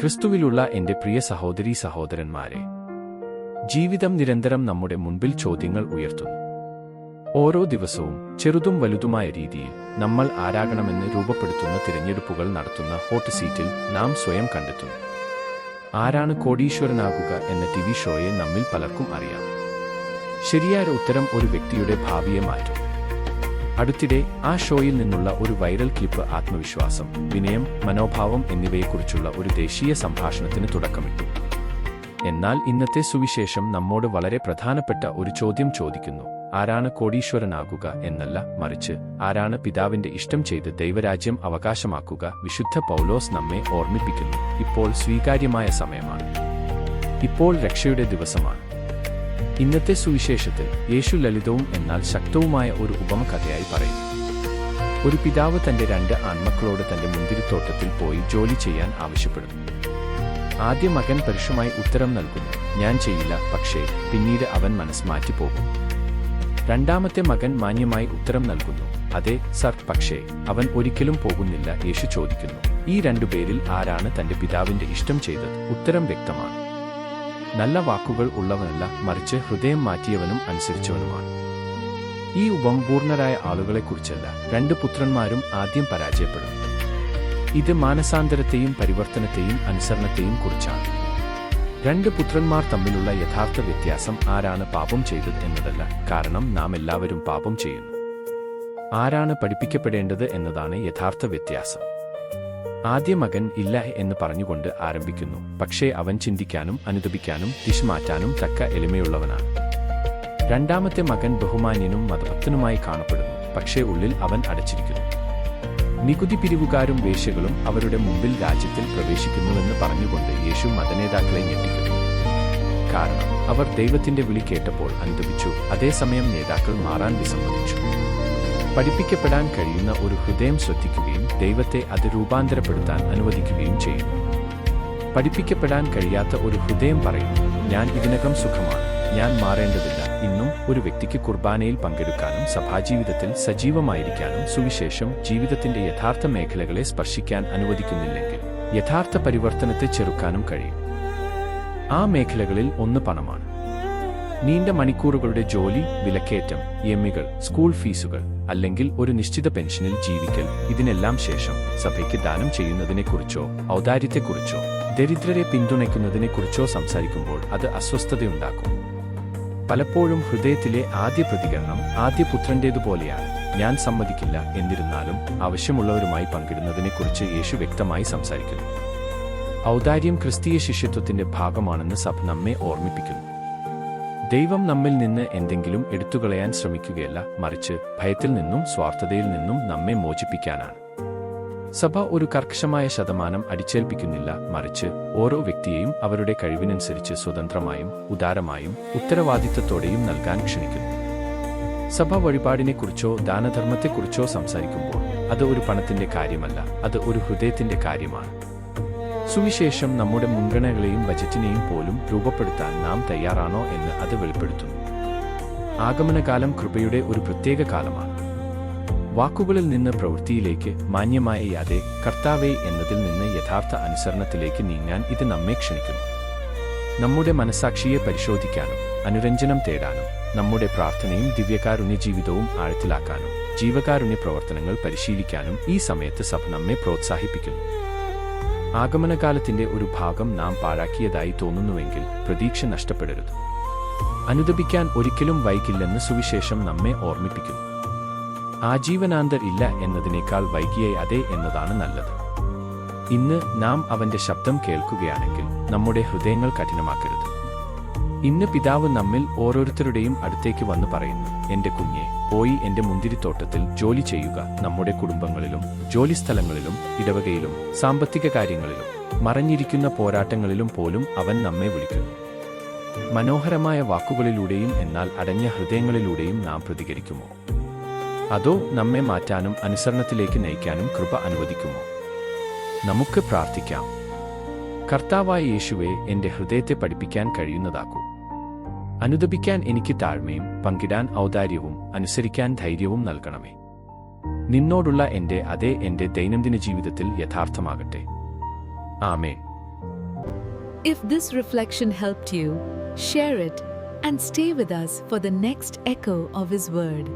ക്രിസ്തുവിലുള്ള എന്റെ പ്രിയ സഹോദരീ സഹോദരന്മാരെ ജീവിതം നിരന്തരം നമ്മുടെ മുൻപിൽ ചോദ്യങ്ങൾ ഉയർത്തുന്നു. ഓരോ ദിവസവും ചെറുതും വലുതുമായ രീതിയിൽ നമ്മൾ ആരാകണമെന്ന് രൂപപ്പെടുത്തുന്ന തിരഞ്ഞെടുപ്പുകൾ നടത്തുന്ന ഹോട്ട് സീറ്റിൽ നാം സ്വയം കണ്ടെത്തുന്നു. ആരാണ് കോടീശ്വരനാകുക എന്ന ടി വി ഷോയെ നമ്മിൽ പലർക്കും അറിയാം. ശരിയായ ഉത്തരം ഒരു വ്യക്തിയുടെ ഭാവിയെ മാറ്റും. അടുത്തിടെ ആ ഷോയിൽ നിന്നുള്ള ഒരു വൈറൽ ക്ലിപ്പ് ആത്മവിശ്വാസം വിനയം മനോഭാവം എന്നിവയെക്കുറിച്ചുള്ള ഒരു ദേശീയ സംഭാഷണത്തിന് തുടക്കമിട്ടു. എന്നാൽ ഇന്നത്തെ സുവിശേഷം നമ്മോട് വളരെ പ്രധാനപ്പെട്ട ഒരു ചോദ്യം ചോദിക്കുന്നു. ആരാണ് കോടീശ്വരനാകുക എന്നല്ല മറിച്ച് ആരാണ് പിതാവിന്റെ ഇഷ്ടം ചെയ്ത് ദൈവരാജ്യം അവകാശമാക്കുക വിശുദ്ധ പൗലോസ് നമ്മെ ഓർമ്മിപ്പിക്കുന്നു. ഇപ്പോൾ സ്വീകാര്യമായ സമയമാണ്. ഇപ്പോൾ രക്ഷയുടെ ദിവസമാണ്. ഇന്നത്തെ സുവിശേഷത്തിൽ യേശു ലളിതവും എന്നാൽ ശക്തവുമായ ഒരു ഉപമ കഥയായി പറയും ഒരു പിതാവ് തന്റെ രണ്ട് ആൺമക്കളോട് തന്റെ മുന്തിരിത്തോട്ടത്തിൽ പോയി ജോലി ചെയ്യാൻ ആവശ്യപ്പെടുന്നു. ആദ്യ മകൻ പരുഷമായി ഉത്തരം നൽകുന്നു ഞാൻ ചെയ്യില്ല പക്ഷേ പിന്നീട് അവൻ മനസ്സ് മാറ്റിപ്പോകും. രണ്ടാമത്തെ മകൻ മാന്യമായി ഉത്തരം നൽകുന്നു അതെ സർ പക്ഷേ അവൻ ഒരിക്കലും പോകുന്നില്ല യേശു ചോദിക്കുന്നു. ഈ രണ്ടുപേരിൽ ആരാണ് തന്റെ പിതാവിന്റെ ഇഷ്ടം ചെയ്തത്? ഉത്തരം വ്യക്തമാണ്. നല്ല വാക്കുകൾ ഉള്ളവനല്ല മറിച്ച് ഹൃദയം മാറ്റിയവനും അനുസരിച്ചവനുമാണ്. ഈ ഉപംപൂർണരായ ആളുകളെക്കുറിച്ചല്ല രണ്ട് പുത്രന്മാരും ആദ്യം പരാജയപ്പെടും ഇത് മാനസാന്തരത്തെയും പരിവർത്തനത്തെയും അനുസരണത്തെയും കുറിച്ചാണ്. രണ്ട് പുത്രന്മാർ തമ്മിലുള്ള യഥാർത്ഥ വ്യത്യാസം ആരാണ് പാപം ചെയ്തത് എന്നതല്ല കാരണം നാം എല്ലാവരും പാപം ചെയ്യുന്നു. ആരാണ് പഠിപ്പിക്കപ്പെടേണ്ടത് എന്നതാണ് യഥാർത്ഥ വ്യത്യാസം. ആദ്യ മകൻ ഇല്ല എന്ന് പറഞ്ഞുകൊണ്ട് ആരംഭിക്കുന്നു. പക്ഷേ അവൻ ചിന്തിക്കാനും അനുദപിക്കാനും ദിശ മാറ്റാനും തക്ക എളിമയുള്ളവനാണ്. രണ്ടാമത്തെ മകൻ ബഹുമാന്യനും മതഭക്തനുമായി കാണപ്പെടുന്നു. പക്ഷേ ഉള്ളിൽ അവൻ അടച്ചിരിക്കുന്നു. നികുതി പിരിവുകാരും വേശ്യകളും അവരുടെ മുമ്പിൽ രാജ്യത്തിൽ പ്രവേശിക്കുന്നുവെന്ന് പറഞ്ഞുകൊണ്ട് യേശു മതനേതാക്കളെ ഞെട്ടിക്കുന്നു. കാരണം അവർ ദൈവത്തിന്റെ വിളി കേട്ടപ്പോൾ അനുദപിച്ചു. അതേസമയം നേതാക്കൾ മാറാൻ വിസമ്മതിച്ചു. പഠിപ്പിക്കപ്പെടാൻ കഴിയുന്ന ഒരു ഹൃദയം ശ്രദ്ധിക്കുകയും ദൈവത്തെ അത് രൂപാന്തരപ്പെടുത്താൻ അനുവദിക്കുകയും ചെയ്യും പഠിപ്പിക്കപ്പെടാൻ കഴിയാത്ത ഒരു ഹൃദയം പറയും ഞാൻ ഇതിനകം സുഖമാണ് ഞാൻ മാറേണ്ടതില്ല. ഇന്നും ഒരു വ്യക്തിക്ക് കുർബാനയിൽ പങ്കെടുക്കാനും സഭാജീവിതത്തിൽ സജീവമായിരിക്കാനും സുവിശേഷം ജീവിതത്തിന്റെ യഥാർത്ഥ മേഖലകളെ സ്പർശിക്കാൻ അനുവദിക്കുന്നില്ലെങ്കിൽ യഥാർത്ഥ പരിവർത്തനത്തെ ചെറുക്കാനും കഴിയും. ആ മേഖലകളിൽ ഒന്ന് പണമാണ്. നീണ്ട മണിക്കൂറുകളുടെ ജോലി വിലക്കയറ്റം എമ്മികൾ സ്കൂൾ ഫീസുകൾ അല്ലെങ്കിൽ ഒരു നിശ്ചിത പെൻഷനിൽ ജീവിക്കൽ ഇതിനെല്ലാം ശേഷം സഭയ്ക്ക് ദാനം ചെയ്യുന്നതിനെക്കുറിച്ചോ ഔദാര്യത്തെക്കുറിച്ചോ ദരിദ്രരെ പിന്തുണയ്ക്കുന്നതിനെക്കുറിച്ചോ സംസാരിക്കുമ്പോൾ അത് അസ്വസ്ഥതയുണ്ടാക്കും. പലപ്പോഴും ഹൃദയത്തിലെ ആദ്യ പ്രതികരണം ആദ്യ പുത്രന്റേതുപോലെയാണ് ഞാൻ സമ്മതിക്കില്ല എന്നിരുന്നാലും ആവശ്യമുള്ളവരുമായി പങ്കിടുന്നതിനെക്കുറിച്ച് യേശു വ്യക്തമായി സംസാരിക്കുന്നു. ഔദാര്യം ക്രിസ്തീയ ശിഷ്യത്വത്തിന്റെ ഭാഗമാണെന്ന് സഭ നമ്മെ ഓർമ്മിപ്പിക്കുന്നു. ദൈവം നമ്മിൽ നിന്ന് എന്തെങ്കിലും എടുത്തുകളയാൻ ശ്രമിക്കുകയല്ല മറിച്ച് ഭയത്തിൽ നിന്നും സ്വാർത്ഥതയിൽ നിന്നും നമ്മെ മോചിപ്പിക്കാനാണ്. സഭ ഒരു കർക്കശമായ ശതമാനം അടിച്ചേൽപ്പിക്കുന്നില്ല മറിച്ച് ഓരോ വ്യക്തിയെയും അവരുടെ കഴിവിനനുസരിച്ച് സ്വതന്ത്രമായും ഉദാരമായും ഉത്തരവാദിത്തത്തോടെയും നൽകാൻ ക്ഷണിക്കുന്നു. സഭ വഴിപാടിനെക്കുറിച്ചോ ദാനധർമ്മത്തെക്കുറിച്ചോ സംസാരിക്കുമ്പോൾ അത് ഒരു പണത്തിന്റെ കാര്യമല്ല അത് ഒരു ഹൃദയത്തിന്റെ കാര്യമാണ്. സുവിശേഷം നമ്മുടെ മുൻഗണനകളെയും ബജറ്റിനെയും പോലും രൂപപ്പെടുത്താൻ നാം തയ്യാറാണോ എന്ന് അത് വെളിപ്പെടുത്തുന്നു. ആഗമനകാലം കൃപയുടെ ഒരു പ്രത്യേക കാലമാണ്. വാക്കുകളിൽ നിന്ന് പ്രവൃത്തിയിലേക്ക് മാന്യമായ യാതെ കർത്താവേ എന്നതിൽ നിന്ന് യഥാർത്ഥ അനുസരണത്തിലേക്ക് നീങ്ങാൻ ഇത് നമ്മെ ക്ഷണിക്കുന്നു. നമ്മുടെ മനസാക്ഷിയെ പരിശോധിക്കാനും അനുരഞ്ജനം തേടാനും നമ്മുടെ പ്രാർത്ഥനയും ദിവ്യകാരുണ്യ ജീവിതവും ആഴത്തിലാക്കാനും ജീവകാരുണ്യ പ്രവർത്തനങ്ങൾ പരിശീലിക്കാനും ഈ സമയത്ത് സഭ നമ്മെ പ്രോത്സാഹിപ്പിക്കുന്നു. ആഗമനകാലത്തിന്റെ ഒരു ഭാഗം നാം പാഴാക്കിയതായി തോന്നുന്നുവെങ്കിൽ പ്രതീക്ഷ നഷ്ടപ്പെടരുത്. അനുദപിക്കാൻ ഒരിക്കലും വൈകില്ലെന്ന് സുവിശേഷം നമ്മെ ഓർമ്മിപ്പിക്കുന്നു ആജീവനാന്തർ ഇല്ല എന്നതിനേക്കാൾ വൈകിയേ അതെ എന്നതാണ് നല്ലത്. ഇന്ന് നാം അവന്റെ ശബ്ദം കേൾക്കുകയാണെങ്കിൽ നമ്മുടെ ഹൃദയങ്ങൾ കഠിനമാക്കരുത്. ഇന്ന് പിതാവ് നമ്മിൽ ഓരോരുത്തരുടെയും അടുത്തേക്ക് വന്ന് പറയുന്നു എന്റെ കുഞ്ഞെ പോയി എന്റെ മുന്തിരിത്തോട്ടത്തിൽ ജോലി ചെയ്യുക നമ്മുടെ കുടുംബങ്ങളിലും ജോലിസ്ഥലങ്ങളിലും ഇടവകയിലും സാമ്പത്തിക കാര്യങ്ങളിലും മറഞ്ഞിരിക്കുന്ന പോരാട്ടങ്ങളിലും പോലും അവൻ നമ്മെ വിളിക്കുന്നു. മനോഹരമായ വാക്കുകളിലൂടെയും എന്നാൽ അടഞ്ഞ ഹൃദയങ്ങളിലൂടെയും നാം പ്രതികരിക്കുമോ? അതോ നമ്മെ മാറ്റാനും അനുസരണത്തിലേക്ക് നയിക്കാനും കൃപ അനുവദിക്കുമോ? നമുക്ക് പ്രാർത്ഥിക്കാം. കർത്താവായ യേശുവെ എന്റെ ഹൃദയത്തെ പഠിപ്പിക്കാൻ കഴിയുന്നതാക്കൂ. അനുദപിക്കാൻ എനിക്ക് താഴ്മയും പങ്കിടാൻ ഔദാര്യവും അനുസരിക്കാൻ ധൈര്യവും നൽകണമേ. നിന്നോടുള്ള എന്റെ അതേ എന്റെ ദൈനംദിന ജീവിതത്തിൽ യഥാർത്ഥമാകട്ടെ. ആമേ if this reflection help you share it and stay with us for the next echo of His Word.